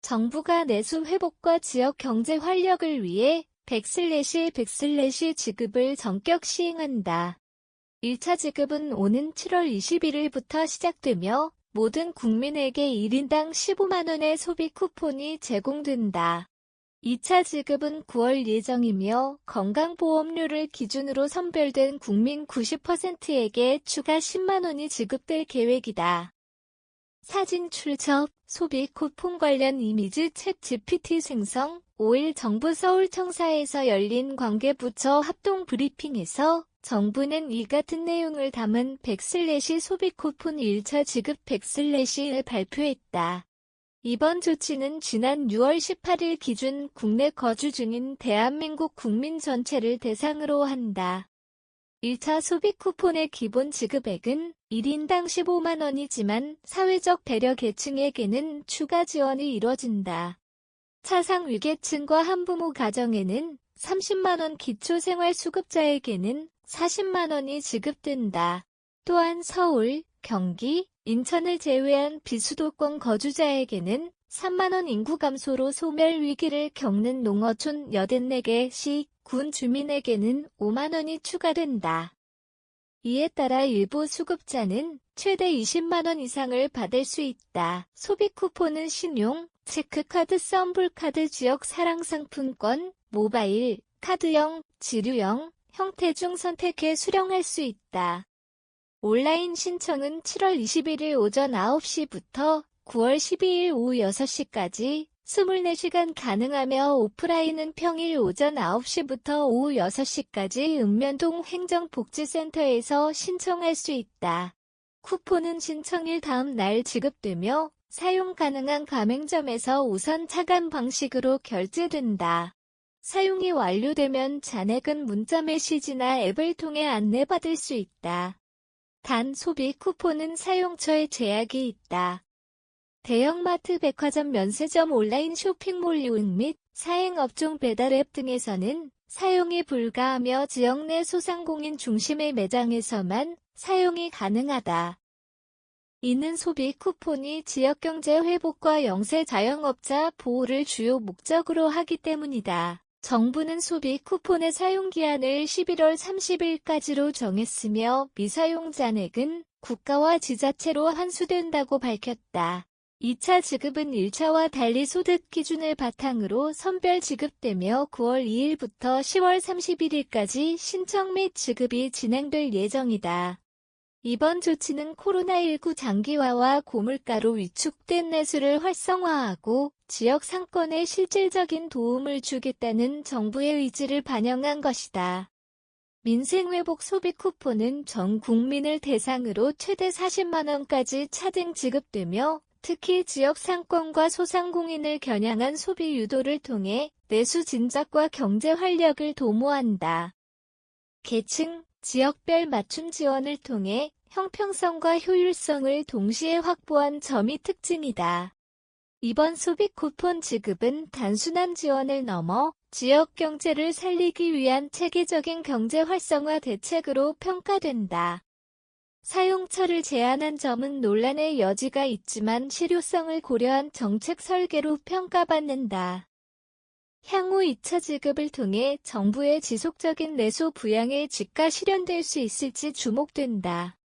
정부가 내수 회복과 지역 경제 활력을 위해 100슬래시 100슬래시 지급을 전격 시행한다. 1차 지급은 오는 7월 21일부터 시작되며 모든 국민에게 1인당 15만원의 소비 쿠폰이 제공된다. 2차 지급은 9월 예정이며 건강보험료를 기준으로 선별된 국민 90%에게 추가 10만원이 지급될 계획이다. 사진 출처, 소비 쿠폰 관련 이미지 챗 GPT 생성 5일 정부 서울청사에서 열린 관계부처 합동 브리핑에서 정부는 이 같은 내용을 담은 100슬래시 소비 쿠폰 1차 지급 100슬래시를 발표했다. 이번 조치는 지난 6월 18일 기준 국내 거주 중인 대한민국 국민 전체를 대상으로 한다. 1차 소비 쿠폰의 기본 지급액은 1인당 15만 원이지만 사회적 배려 계층에게는 추가 지원이 이뤄진다. 차상 위계층과 한부모 가정에는 30만 원 기초생활수급자에게는 40만 원이 지급된다. 또한 서울, 경기, 인천을 제외한 비수도권 거주자에게는 3만원 인구 감소로 소멸 위기를 겪는 농어촌 84개 시, 군 주민에게는 5만원이 추가된다. 이에 따라 일부 수급자는 최대 20만원 이상을 받을 수 있다. 소비 쿠폰은 신용, 체크카드, 썸블카드, 지역 사랑상품권, 모바일, 카드형, 지류형, 형태 중 선택해 수령할 수 있다. 온라인 신청은 7월 21일 오전 9시부터 9월 12일 오후 6시까지 24시간 가능하며 오프라인은 평일 오전 9시부터 오후 6시까지 읍면동 행정복지센터에서 신청할 수 있다. 쿠폰은 신청일 다음 날 지급되며 사용 가능한 가맹점에서 우선 차감 방식으로 결제된다. 사용이 완료되면 잔액은 문자 메시지나 앱을 통해 안내받을 수 있다. 단 소비 쿠폰은 사용처에 제약이 있다. 대형마트 백화점 면세점 온라인 쇼핑몰 유흥 및 사행업종 배달앱 등에서는 사용이 불가하며 지역 내 소상공인 중심의 매장에서만 사용이 가능하다. 이는 소비 쿠폰이 지역경제 회복과 영세 자영업자 보호를 주요 목적으로 하기 때문이다. 정부는 소비 쿠폰의 사용기한을 11월 30일까지로 정했으며 미사용 잔액은 국가와 지자체로 환수된다고 밝혔다. 2차 지급은 1차와 달리 소득 기준을 바탕으로 선별 지급되며 9월 2일부터 10월 31일까지 신청 및 지급이 진행될 예정이다. 이번 조치는 코로나19 장기화와 고물가로 위축된 내수를 활성화하고 지역 상권에 실질적인 도움을 주겠다는 정부의 의지를 반영한 것이다. 민생회복 소비 쿠폰은 전 국민을 대상으로 최대 40만원까지 차등 지급되며 특히 지역 상권과 소상공인을 겨냥한 소비 유도를 통해 내수 진작과 경제 활력을 도모한다. 계층, 지역별 맞춤 지원을 통해 형평성과 효율성을 동시에 확보한 점이 특징이다. 이번 소비 쿠폰 지급은 단순한 지원을 넘어 지역 경제를 살리기 위한 체계적인 경제 활성화 대책으로 평가된다. 사용처를 제한한 점은 논란의 여지가 있지만 실효성을 고려한 정책 설계로 평가받는다. 향후 2차 지급을 통해 정부의 지속적인 내수 부양에 직가 실현될 수 있을지 주목된다.